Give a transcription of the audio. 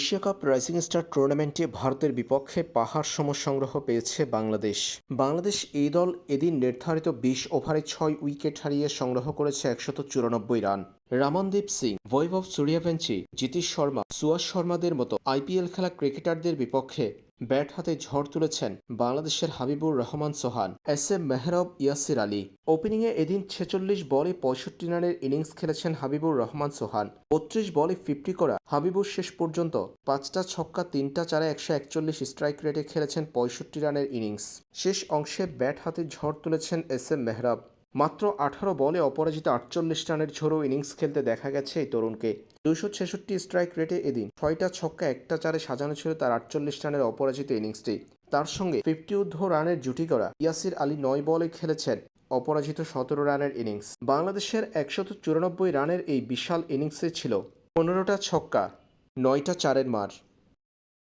Asia cup rising star টুর্নামেন্টে ভারতের বিপক্ষে পাহাড় সম সংগ্রহ পেয়েছে বাংলাদেশ। বাংলাদেশ এই দল এদিন নির্ধারিত বিশ ওভারে ছয় উইকেট হারিয়ে সংগ্রহ করেছে একশত চুরানব্বই রান। রামনদীপ সিং, বৈভব সূর্যাভেঞ্চি জিতিশ শর্মা সুয়াস শর্মাদের মতো আইপিএল খেলা ক্রিকেটারদের বিপক্ষে ব্যাট হাতে ঝড় তুলেছেন বাংলাদেশের হাবিবুর রহমান সোহান এস এম মেহরব ইয়াসির আলী। ওপেনিংয়ে এদিন ছেচল্লিশ বলে পঁয়ষট্টি রানের ইনিংস খেলেছেন হাবিবুর রহমান সোহান বত্রিশ বলে ফিফটি করা হাবিবুর শেষ পর্যন্ত পাঁচটা ছক্কা, তিনটা চারে একশো একচল্লিশ স্ট্রাইক রেটে খেলেছেন পঁয়ষট্টি রানের ইনিংস। শেষ অংশে ব্যাট হাতে ঝড় তুলেছেন এস এম মেহরাব। মাত্র আঠারো বলে অপরাজিত আটচল্লিশ রানের ঝোড়ো ইনিংস খেলতে দেখা গেছে এই তরুণকে। দুশো ছেষট্টি স্ট্রাইক রেটে এদিন ছয়টা ছক্কা একটা চারে সাজানো ছিল তার আটচল্লিশ রানের অপরাজিত ইনিংসটি। তার সঙ্গে ফিফটি ঊর্ধ্ব রানের জুটি করা ইয়াসির আলী নয় বলে খেলেছেন অপরাজিত সতেরো রানের ইনিংস। বাংলাদেশের একশত চুরানব্বই রানের এই বিশাল ইনিংসে ছিল পনেরোটা ছক্কা, নয়টা চারের মার।